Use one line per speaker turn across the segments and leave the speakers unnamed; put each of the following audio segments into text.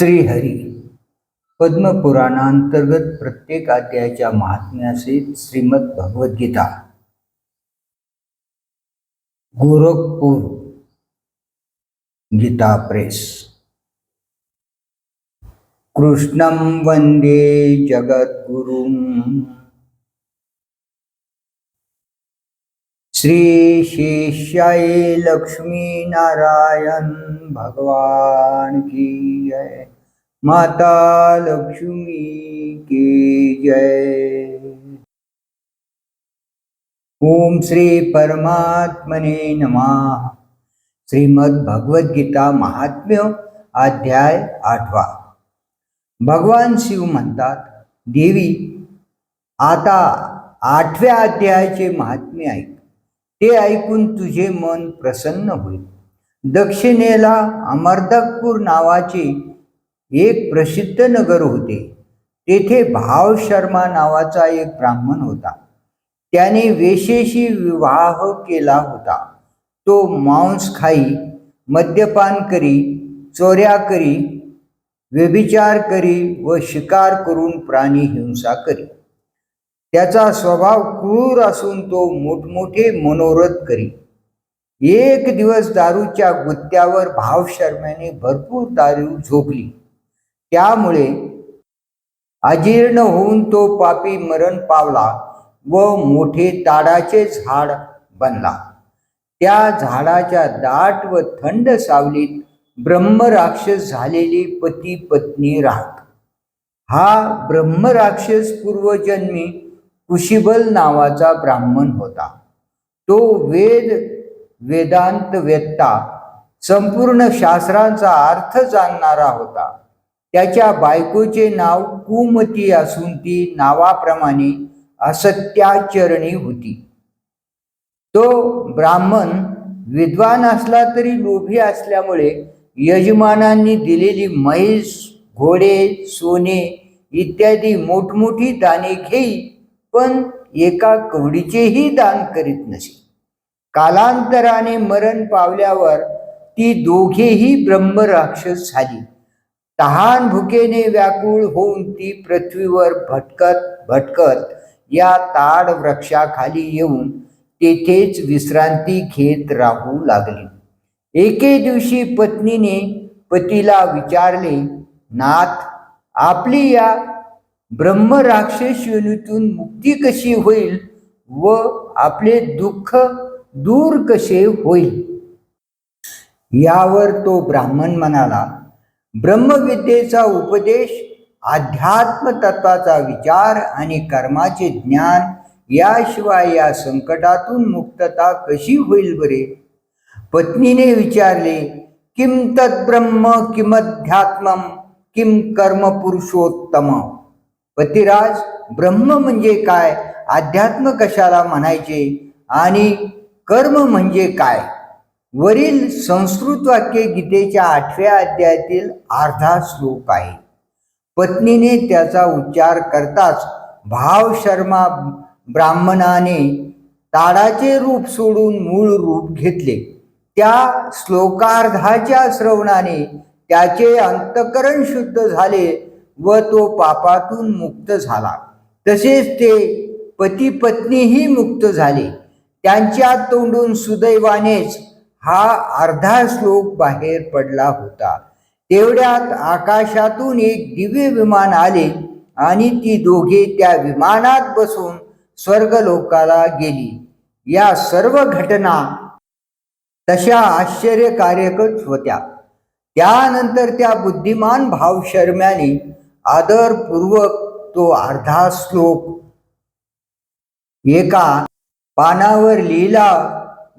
श्रीहरी. पद्मपुराणांतर्गत प्रत्येक अध्यायाच्या महात्म्याचे श्रीमद भगवद्गीता. गोरखपूर. गीता प्रेस. कृष्णं वन्दे जगद्गुरुम्. श्री शेषाय लक्ष्मी नारायण भगवान की जय। माता लक्ष्मी की जय। ओम श्री परमात्मने नमः। श्रीमद भगवद गीता महात्म्य अध्याय आठवा। भगवान शिव म्हणतात देवी आता आठव्या अध्यायाचे महात्म्य आहे ते ऐकून तुझे मन प्रसन्न होईल. दक्षिणेला अमर्दकपूर नावाचे एक प्रसिद्ध नगर होते. तेथे भाव शर्मा नावाचा एक ब्राह्मण होता. त्याने वेशेशी विवाह केला होता. तो मांस खाई मद्यपान करी चोऱ्या करी व्यभिचार करी व शिकार करून प्राणी हिंसा करी. त्याचा स्वभाव क्रूर असून तो मोठमोठे मनोरथ करी एक दिवस दारूच्या गुत्त्यावर भाव शर्म्याने भरपूर दारू झोपली. त्यामुळे अजीर्ण होऊन तो पापी मरण पावला व मोठे ताडाचे झाड बनला. त्या झाडाच्या दाट व थंड सावलीत ब्रह्मराक्षस झालेली पती पत्नी राहत. हा ब्रह्मराक्षस पूर्वजन्मी कुशिबल नावाचा ब्राह्मण होता. तो वेद वेदांत वेत्ता संपूर्ण शास्त्रांचा अर्थ जाणणारा होता. त्याच्या बायकोचे नाव कुमती असून ती नावाप्रमाणे असत्याचरणी होती. तो ब्राह्मण विद्वान असला तरी लोभी असल्यामुळे यजमानांनी दिलेली म्हैस घोडे सोने इत्यादी मोठमोठी दाणे घेई पण एका कवडीचेही दान करीत नसे. कालांतराने मरण पावल्यावर ती दोघेही ब्रह्मराक्षस झाली. तहान भुकेने व्याकुळ होऊन ती पृथ्वीवर भटकत भटकत या ताड वृक्षाखाली येऊन तेथेच विश्रांती घेत राहू लागली. एके दिवशी पत्नीने पतीला विचारले नाथ आपली या ब्रह्मराक्षस योनीतून मुक्ती कशी होईल व आपले दुःख दूर कसे होईल? यावर तो ब्राह्मण म्हणाला ब्रह्मविद्येचा उपदेश अध्यात्म तत्वाचा विचार आणि कर्माचे ज्ञान याशिवाय या संकटातून मुक्तता कशी होईल बरे? पत्नीने विचारले किम तद्ब्रह्म किमध्यात्मम किम कर्म पुरुषोत्तम पतिराज ब्रह्म म्हणजे काय? अध्यात्म कशाला म्हणायचे? आणि कर्म म्हणजे काय? वरील संस्कृत वाक्य गीतेच्या आठव्या अध्यायातील अर्धा श्लोक आहे. पत्नीने त्याचा उच्चार करताच भाव शर्मा ब्राह्मणाने ताडाचे रूप सोडून मूळ रूप घेतले. त्या श्लोकार्धाच्या श्रवणाने त्याचे अंतकरण शुद्ध झाले. व तो पापातून मुक्त झाला. तसेच ते पती पत्नीही मुक्त झाले. त्यांच्या तोंडून सुदैवानेच हा अर्धा श्लोक बाहेर पडला होता. तेवढ्यात आकाशातून एक दिव्य विमान आले आणि ती दोघे त्या विमानात बसून स्वर्गलोकाला गेली. या सर्व घटना तशा आश्चर्यकारकच होत्या. त्यानंतर त्या बुद्धिमान भाव शर्म्याने आदरपूर्वक तो अर्धा श्लोक एका पानावर लिहिला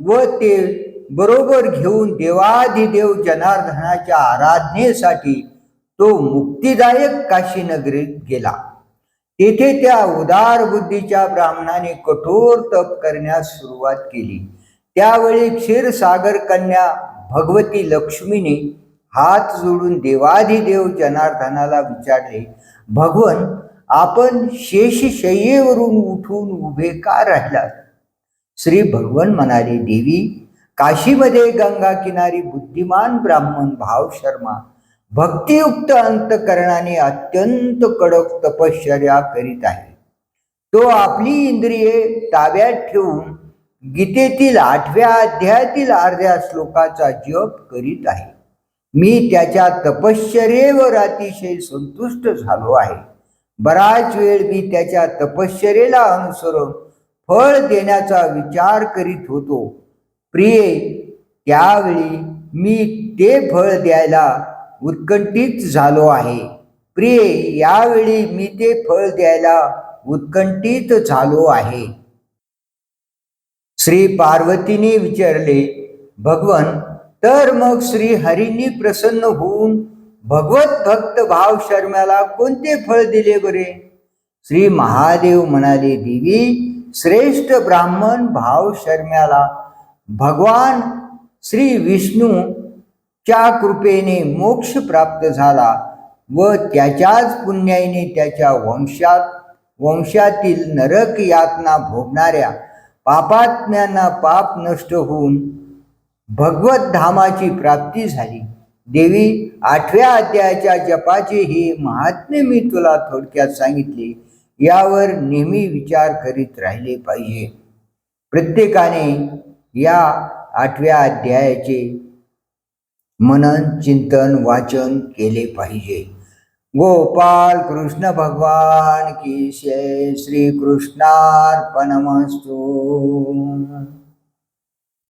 व ते बरोबर घेऊन देवाधिदेव जनार्दनाच्या आराधनेसाठी तो मुक्तिदायक काशीनगरीत गेला. तेथे त्या उदार बुद्धीच्या ब्राह्मणाने कठोर तप करण्यास सुरुवात केली. त्यावेळी क्षीरसागर कन्या भगवती लक्ष्मीने हात जोडून देवाधिदेव जनार्दनाला विचारले भगवन आपण शेषशय्येवरून उठून उभे का राहिलात? श्री भगवन म्हणाले देवी काशीमध्ये गंगा किनारी बुद्धिमान ब्राह्मण भाव शर्मा भक्तियुक्त अंतकरणाने अत्यंत कडक तपश्चर्या करीत आहे. तो आपली इंद्रिये ताब्यात ठेवून गीतेतील आठव्या अध्यायातील अर्ध्या श्लोकाचा जप करीत आहे. मी त्याच्या तपश्चरेवर अतिशय संतुष्ट झालो आहे. बराच वेळ मी त्याच्या तपश्चरेला अनुसरून फळ देण्याचा विचार करीत होतो. प्रिये त्यावेळी मी ते फळ द्यायला उत्कंठित झालो आहे. प्रिये यावेळी मी ते फळ द्यायला उत्कंठित झालो आहे. श्री पार्वतीने विचारले भगवन तर मग श्री हरिनी प्रसन्न होऊन भगवत भक्त भाव शर्माला कोणते फळ दिले बरे? श्री महादेव म्हणाले देवी श्रेष्ठ ब्राह्मण भाव शर्म्याला भगवान श्री विष्णू च्या कृपेने मोक्ष प्राप्त झाला व त्याच्याच पुण्याईने त्याच्या वंशात वंशातील नरक यातना भोगणाऱ्या पापात्म्यांना पाप नष्ट होऊन भगवत धामाची प्राप्ती झाली. देवी आठव्या अध्यायाच्या जपाचे हे महात्म्य मी तुला थोडक्यात सांगितले यावर नेहमी विचार करीत राहिले पाहिजे. प्रत्येकाने या आठव्या अध्यायाचे मनन चिंतन वाचन केले पाहिजे. गोपाल कृष्ण भगवान की श्री कृष्णार्पणमस्तू